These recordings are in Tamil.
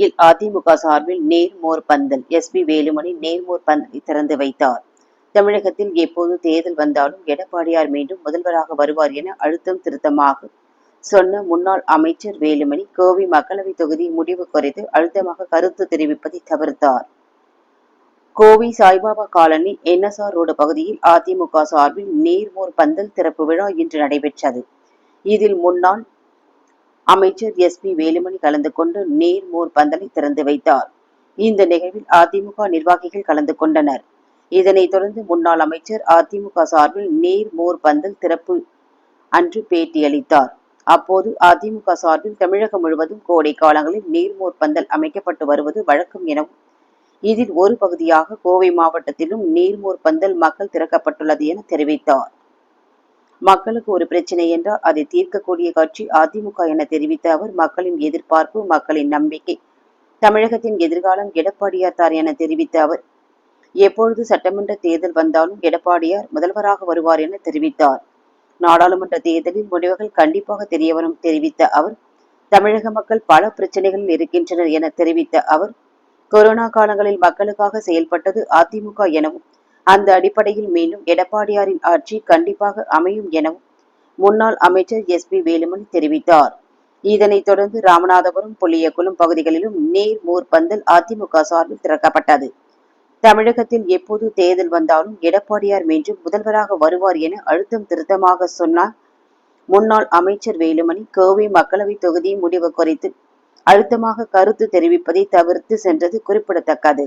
சென்னையில் அதிமுக சார்பில் நேர்மோர் பந்தல். எஸ். பி. வேலுமணி நேர்மோர் பந்தலை திறந்து வைத்தார். தமிழகத்தில் எப்போது தேர்தல் வந்தாலும் எடப்பாடியார் மீண்டும் முதல்வராக வருவார் என அழுத்தம் திருத்தமாக சொன்ன முன்னாள் அமைச்சர் வேலுமணி கோவை மக்களவை தொகுதி முடிவு குறித்து அழுத்தமாக கருத்து தெரிவிப்பதை தவிர்த்தார். Kovai Saibaba colony NSR road பகுதியில் அதிமுக சார்பில் நேர்மோர் பந்தல் திறப்பு விழா இன்று நடைபெற்றது. இதில் முன்னாள் அமைச்சர் எஸ் பி வேலுமணி கலந்து கொண்டு நேர்மோர் பந்தலை திறந்து வைத்தார். இந்த நிகழ்வில் அதிமுக நிர்வாகிகள் கலந்து கொண்டனர். இதனைத் தொடர்ந்து முன்னாள் அமைச்சர் அதிமுக சார்பில் நேர்மோர் பந்தல் திறப்பு அன்று பேட்டியளித்தார். அப்போது அதிமுக சார்பில் தமிழகம் முழுவதும் கோடை காலங்களில் நீர்மோர் பந்தல் அமைக்கப்பட்டு வருவது வழக்கம் எனவும் இதில் ஒரு பகுதியாக கோவை மாவட்டத்திலும் நீர்மோர் பந்தல் மக்கள் திறக்கப்பட்டுள்ளது என தெரிவித்தார். மக்களுக்கு ஒரு பிரச்சனை என்றால் அதை தீர்க்கக்கூடிய கட்சி அதிமுக என தெரிவித்த அவர் மக்களின் எதிர்பார்ப்பு மக்களின் நம்பிக்கை தமிழகத்தின் எதிர்காலம் எடப்பாடியார் தார் என தெரிவித்த அவர். எப்பொழுது சட்டமன்ற தேர்தல் வந்தாலும் எடப்பாடியார் முதல்வராக வருவார் என தெரிவித்தார். நாடாளுமன்ற தேர்தலில் முடிவுகள் கண்டிப்பாக தெரியவரும் தெரிவித்த அவர் தமிழக மக்கள் பல பிரச்சனைகளில் இருக்கின்றனர் என தெரிவித்த அவர் கொரோனா காலங்களில் மக்களுக்காக செயல்பட்டது அதிமுக எனவும் அந்த அடிப்படையில் மீண்டும் எடப்பாடியாரின் ஆட்சி கண்டிப்பாக அமையும் எனவும் முன்னாள் அமைச்சர் எஸ் பி வேலுமணி தெரிவித்தார். இதனைத் தொடர்ந்து ராமநாதபுரம் புளியகுளம் பகுதிகளிலும் நேர் மூர்பந்தல் அதிமுக சார்பில் திறக்கப்பட்டது. தமிழகத்தில் எப்போது தேர்தல் வந்தாலும் எடப்பாடியார் மீண்டும் முதல்வராக வருவார் என அழுத்தம் திருத்தமாக சொன்னார் முன்னாள் அமைச்சர் வேலுமணி. கோவை மக்களவை தொகுதி முடிவு குறித்து அழுத்தமாக கருத்து தெரிவிப்பதை தவிர்த்து சென்றது குறிப்பிடத்தக்கது.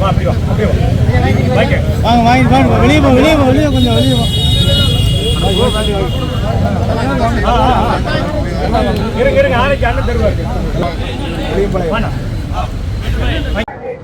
வாங்க. வாங்க வாங்கி வாங்க வெளியே போ வெளியே போ வெளியே கொஞ்சம் வெளியே போ.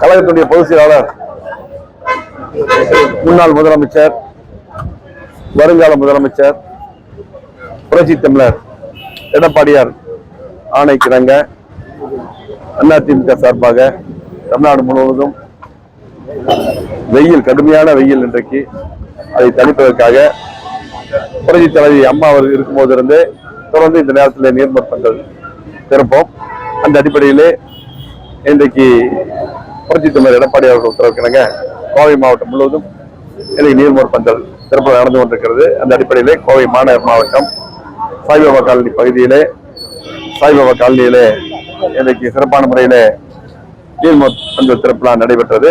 கழகத்துடைய பொதுச் செயலாளர் முன்னாள் முதலமைச்சர் வருங்கால முதலமைச்சர் புரட்சி தமிழர் எடப்பாடியார் ஆணைக்கிணங்க அதிமுக சார்பாக தமிழ்நாடு முழுவதும் வெயில் கடுமையான வெயில் இன்றைக்கு. அதை தணிப்பதற்காக புரட்சி தலைவி அம்மா அவர் இருக்கும்போது இருந்தே தொடர்ந்து இந்த நேரத்தில் நீர்மட்டங்கள் திறப்போம். அந்த அடிப்படையிலே இன்றைக்கு புரட்சி தலைவர் எடப்பாடி அவர்கள் உத்தரவுக்கிணங்க கோவை மாவட்டம் முழுவதும் இன்றைக்கு நீர்மோர் பந்தல் சிறப்பாக நடந்து கொண்டிருக்கிறது. அந்த அடிப்படையிலே கோவை மாநகர் மாவட்டம் சாய்பாபா காலனி பகுதியிலே சாய்பாபா காலனியிலே இன்றைக்கு சிறப்பான முறையிலே நீர்மோர் பந்தல் திறப்புலாம் நடைபெற்றது.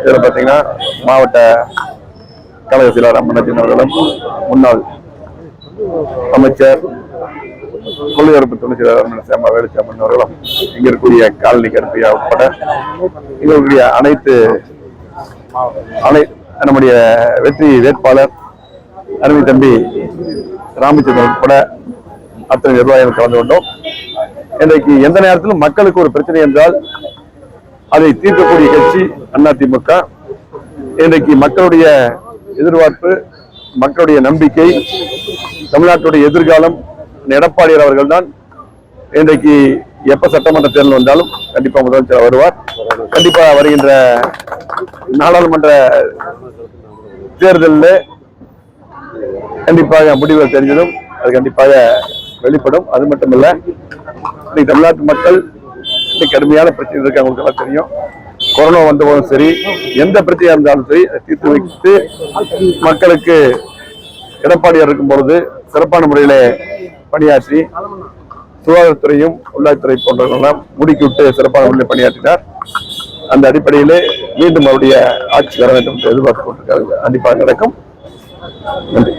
இதில் பார்த்தீங்கன்னா மாவட்ட கழக செயலாளர் அம்மனத்தின் அவர்களும் முன்னாள் அமைச்சர் கொள்கையரப்பு துணை செயலாளர் சேமா வேலுச்சாமன் அவர்களும் இங்கே இருக்கக்கூடிய காலனி கருப்பையா உட்பட இங்க இருக்கக்கூடிய அனைத்து அனை நம்முடைய வெற்றி வேட்பாளர் அருமை தம்பி ராமச்சந்திரன் உட்பட அத்தனை நிர்வாகிகள் கலந்து கொண்டோம். இன்றைக்கு எந்த நேரத்திலும் மக்களுக்கு ஒரு பிரச்சனை என்றால் அதை தீர்க்கக்கூடிய கட்சி அதிமுக இன்றைக்கு மக்களுடைய எதிர்பார்ப்பு மக்களுடைய நம்பிக்கை தமிழ்நாட்டுடைய எதிர்காலம் எடப்பாடியார் அவர்கள் தான் இன்றைக்கு எப்ப சட்டமன்ற தேர்தல் வந்தாலும் கண்டிப்பா முதலமைச்சர் வருவார். கண்டிப்பா வருகின்ற நாடாளுமன்ற தேர்தலில் கண்டிப்பாக முடிவுகள் தெரிஞ்சதும் அது கண்டிப்பாக வெளிப்படும். அது மட்டுமல்ல இன்னைக்கு தமிழ்நாட்டு மக்கள் இன்னைக்கு கடுமையான பிரச்சனை இருக்கு அவங்களுக்கு எல்லாம் தெரியும். கொரோனா வந்தவங்களும் சரி எந்த பிரச்சனையா இருந்தாலும் சரி அதை தீர்த்து வைத்து மக்களுக்கு எடப்பாடியார் இருக்கும் பொழுது சிறப்பான முறையில பணியாற்றி சுகாதாரத்துறையும் உள்ளாட்சித்துறை போன்றவர்களெல்லாம் முடுக்கிவிட்டு சிறப்பான முறையில் பணியாற்றினார். அந்த அடிப்படையிலே மீண்டும் அவருடைய ஆட்சி வர வேண்டும் என்று எதிர்பார்த்து கொண்டிருக்கிறார்கள். கண்டிப்பாக நடக்கும். நன்றி.